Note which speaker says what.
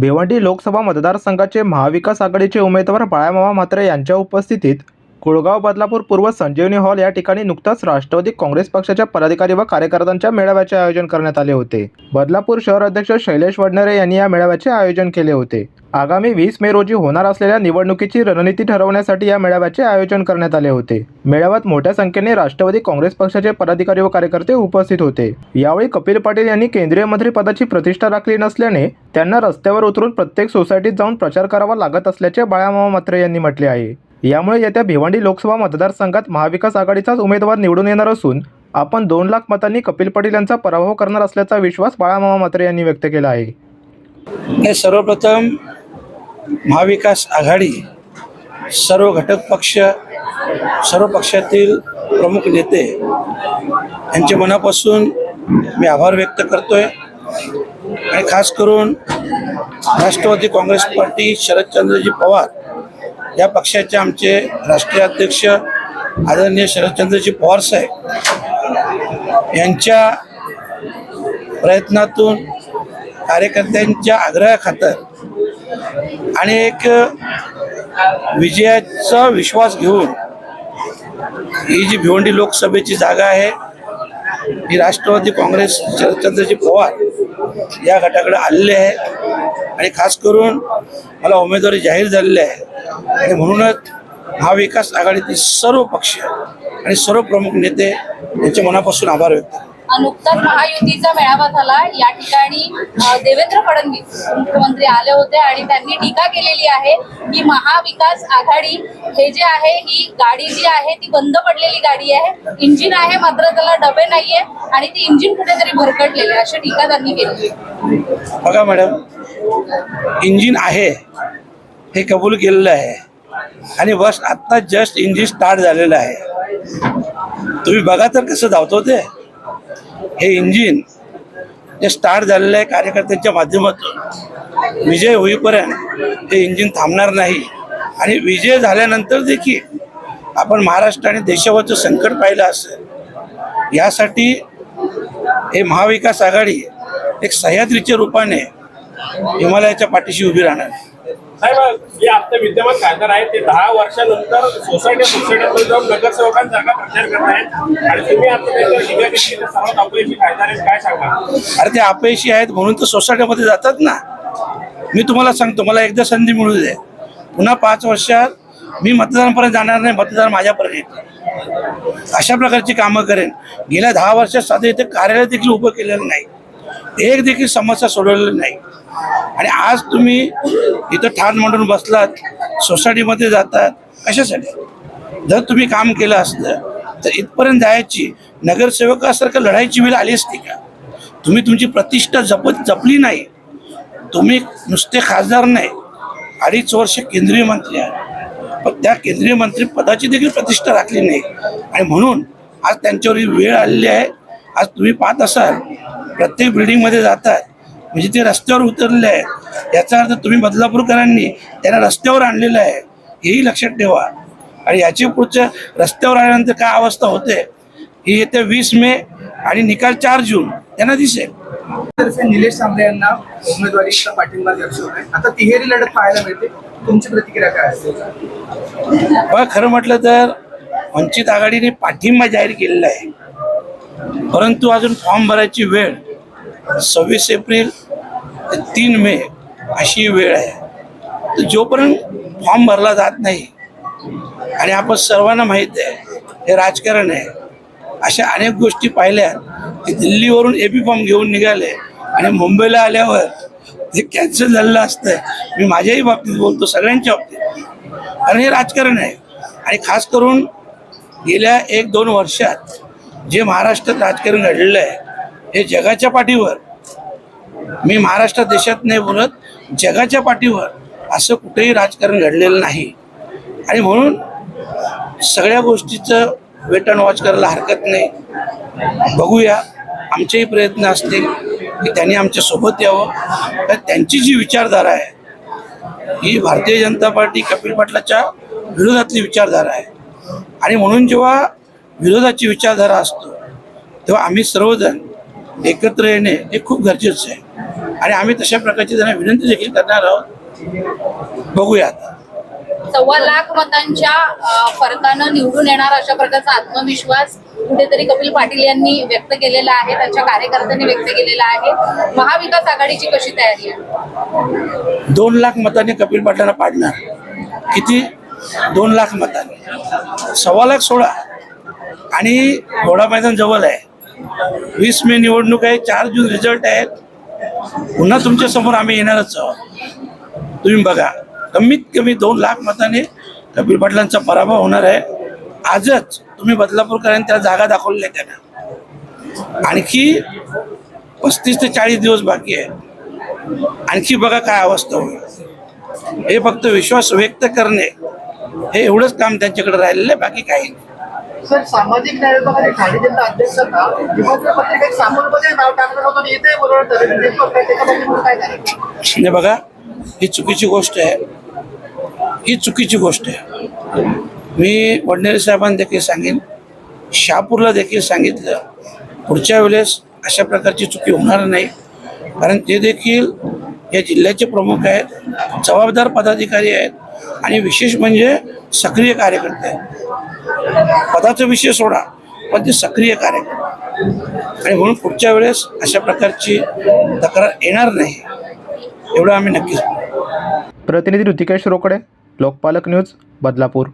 Speaker 1: भिवंडी लोकसभा मतदारसंघाचे महाविकास आघाडीचे उमेदवार बाळामामा म्हात्रे यांच्या उपस्थितीत कुळगाव बदलापूर पूर्व संजीवनी हॉल या ठिकाणी नुकताच राष्ट्रवादी काँग्रेस पक्षाच्या पदाधिकारी व कार्यकर्त्यांच्या मेळाव्याचे आयोजन करण्यात आले होते. बदलापूर शहर अध्यक्ष शैलेश वडनेरे यांनी या मेळाव्याचे आयोजन केले होते. आगामी वीस मे रोजी होणार असलेल्या निवडणुकीची रणनीती ठरवण्यासाठी या मेळाव्याचे आयोजन करण्यात आले होते. मेळाव्यात मोठ्या संख्येने राष्ट्रवादी काँग्रेस पक्षाचे पदाधिकारी व कार्यकर्ते उपस्थित होते. यावेळी कपिल पाटील यांनी केंद्रीय मंत्री पदाची प्रतिष्ठा राखली नसल्याने त्यांना रस्त्यावर उतरून प्रत्येक सोसायटीत जाऊन प्रचार करावा लागत असल्याचे बाळामामा मात्रे यांनी म्हटले आहे. यामुळे येत्या भिवंडी लोकसभा मतदारसंघात महाविकास आघाडीचाच उमेदवार निवडून येणार असून आपण दोन लाख मतांनी कपिल पाटील यांचा पराभव करणार असल्याचा विश्वास बाळामामा मात्रे यांनी व्यक्त केला आहे.
Speaker 2: सर्वप्रथम महाविकास आघाडी सर्व घटक पक्ष सर्व पक्षातील प्रमुख नेते यांचे मनापासून मी आभार व्यक्त करतोय. आणि खास करून राष्ट्रवादी काँग्रेस पार्टी शरदचंद्रजी पवार या पक्षाचे आमचे राष्ट्रीय अध्यक्ष आदरणीय शरदचंद्रजी पवार साहेब यांच्या प्रयत्नातून कार्यकर्त्यांच्या आग्रहाखातर आणि एक विजयाचा विश्वास घेऊन ही जी भिवंडी लोकसभेची जागा आहे ही राष्ट्रवादी काँग्रेस शरदचंद्रजी पवार या गटाकडे आलेले आहे आणि खास करून मला उमेदवारी जाहीर झालेली आहे आणि म्हणूनच महाविकास आघाडीतील सर्व पक्ष आणि सर्व प्रमुख नेते यांच्या मनापासून आभार व्यक्त करतो.
Speaker 3: नुकताच महायुतीचा मेळावा झाला. या ठिकाणी देवेंद्र फडणवीस मुख्यमंत्री आले होते आणि त्यांनी टीका केलेली आहे की महाविकास आघाडी हे जे आहे ही गाडी जी आहे ती बंद पडलेली गाडी आहे. इंजिन आहे मात्र त्याला डबे नाहीये आणि ती इंजिन कुठेतरी भरकटलेली आहे अशी टीका त्यांनी केली.
Speaker 2: बघा मॅडम इंजिन आहे हे कबूल केलेलं आहे. आणि बस आत्ता जस्ट इंजिन स्टार्ट झालेलं आहे. तुम्ही बघा तर कसं धावतो ते. हे इंजिन जे स्टार्ट झालेलं आहे कार्यकर्त्यांच्या माध्यमातून विजय होईपर्यंत हे इंजिन थांबणार नाही. आणि विजय झाल्यानंतर देखील आपण महाराष्ट्र आणि देशावरचं संकट पाहिलं असेल यासाठी हे महाविकास आघाडी एक सह्याद्रीच्या रूपाने हिमालयाच्या पाठीशी उभी राहणार.
Speaker 4: साहेब जे आता विद्यमान खासदार आहेत ते दहा वर्षानंतर सोसायटी सोसायटीमध्ये जाऊन नगरसेवकांसारखा प्रचार करतायत आणि तुम्ही आता त्यांच्या टीका सर्वात अपयशी खासदार आहेत काय सांगा
Speaker 2: अरे ते अपयशी आहेत म्हणून तर सोसायटीमध्ये जातात ना. मी तुम्हाला सांगतो मला एकदा संधी मिळू दे. पुन्हा पाच वर्षात मी मतदारांपर्यंत जाणार नाही मतदार माझ्यापर्यंत येते. अशा प्रकारची कामं करेन. गेल्या दहा वर्षात साधे इथे कार्यालय देखील उभं केलेलं नाही. एक देखील समस्या सोडवलेली नाही. आणि आज तुम्ही इथं ठाण मांडून बसलात सोसायटीमध्ये जातात कशासाठी? जर तुम्ही काम केलं असतं तर इथपर्यंत जायची नगरसेवकासारखं लढायची वेळ आली असती का? तुम्ही तुमची प्रतिष्ठा जपत जपली नाही. तुम्ही नुसते खासदार नाही. अडीच वर्ष केंद्रीय मंत्री आहे पण त्या केंद्रीय मंत्री पदाची देखील प्रतिष्ठा राखली नाही. आणि म्हणून आज त्यांच्यावर ही वेळ आलेली आहे. आज तुम्ही पाहत असाल प्रत्येक बिल्डिंगमध्ये जातात. म्हणजे ते रस्त्यावर उतरले आहेत. याचा अर्थ तुम्ही बदलापूरकरांनी त्यांना रस्त्यावर आणलेलं आहे. हेही लक्षात ठेवा. आणि याची पुढच्या रस्त्यावर आल्यानंतर काय अवस्था होते ही येत्या वीस मे आणि निकाल चार जून त्यांना दिसेल.
Speaker 5: निलेश सांबरे यांना उमेदवारीचा पाठिंबा दर्शवलाय आता तिहेरी लढत पाहायला मिळते. तुमची प्रतिक्रिया काय असेल
Speaker 2: खरं म्हटलं तर वंचित आघाडीने पाठिंबा जाहीर केलेला आहे. परंतु अजून फॉर्म भरायची वेळ सव्वीस एप्रिल ते तीन मे अशी वेळ आहे. तर जोपर्यंत फॉर्म भरला जात नाही आणि आपण सर्वांना माहीत आहे हे राजकारण आहे अशा अनेक गोष्टी पाहिल्या की दिल्लीवरून ए पी फॉर्म घेऊन निघाले आणि मुंबईला आल्यावर ते कॅन्सल झालेलं असतं. मी माझ्याही बाबतीत बोलतो सगळ्यांच्या बाबतीत. कारण हे राजकारण आहे. आणि खास करून गेल्या एक दोन वर्षात जे महाराष्ट्रात राजकारण घडलेलं आहे हे जगाच्या पाठीवर. मी महाराष्ट्र देशात नाही बोलत जगाच्या पाठीवर असं कुठेही राजकारण घडलेलं नाही. आणि म्हणून सगळ्या गोष्टीचं वेट अँड वॉच करायला हरकत नाही. बघूया आमचेही प्रयत्न असतील की त्यांनी आमच्यासोबत यावं. तर त्यांची जी विचारधारा आहे ही भारतीय जनता पार्टी कपिल पाटलाच्या विरोधातली विचारधारा आहे. आणि म्हणून जेव्हा विरोधाची विचारधारा असतो तेव्हा आम्ही सर्वजण एकत्र येणे हे खूप गरजेचं आहे. आणि आम्ही तशा प्रकारची त्यांना विनंती देखील करणार आहोत. बघूया आता.
Speaker 3: सव्वा लाख मतांच्या फरकानं निवडून येणार अशा प्रकारचा आत्मविश्वास कुठेतरी कपिल पाटील यांनी व्यक्त केलेला आहे त्यांच्या कार्यकर्त्यांनी व्यक्त केलेला आहे. महाविकास आघाडीची कशी तयारी आहे?
Speaker 2: दोन लाख मतांनी कपिल पाटलांना पाडणार. किती? दोन लाख मतांनी. सव्वा लाख सोळा. आणि घोडा मैदान जवळ आहे. वीस मे निवडणूक आहे चार जून रिझल्ट आहे. पुन्हा तुमच्यासमोर आम्ही येणारच आहोत. तुम्ही बघा कमीत कमी दोन लाख मताने कपिल पाटलांचा पराभव होणार आहे. आजच तुम्ही बदलापूरकरांनी त्याला जागा दाखवलेल्या त्यांना. आणखी पस्तीस ते चाळीस दिवस बाकी आहे. आणखी बघा काय अवस्था होईल. हे फक्त विश्वास व्यक्त करणे हे एवढंच काम त्यांच्याकडे राहिलेलं आहे बाकी काही नाही.
Speaker 5: सर सामाजिक न्याय विभागाने ठाणे जिल्हा अध्यक्षांना निमंत्रण पत्रिकेत सामूहिकपणे नाव टाकलं होतं आणि इथे बरोबर काय झालं?
Speaker 2: बघा ही चुकीची गोष्ट आहे. ही चुकीची गोष्ट आहे. मी वडनेरे साहेबांना देखील सांगेन शहापूरला देखील सांगितलं पुढच्या वेळेस अशा प्रकारची चुकी होणार नाही. कारण ते देखील या जिल्ह्याचे प्रमुख आहेत जबाबदार पदाधिकारी आहेत आणि विशेष म्हणजे सक्रिय कार्यकर्ते आहेत. पदाचा विषय सोडा पण ते सक्रिय कार्यकर्ते आणि म्हणून पुढच्या वेळेस अशा प्रकारची तक्रार येणार नाही एवढं आम्ही नक्कीच
Speaker 1: प्रतिनिधी ऋतिकेश रोकडे लोकपालक न्यूज बदलापूर.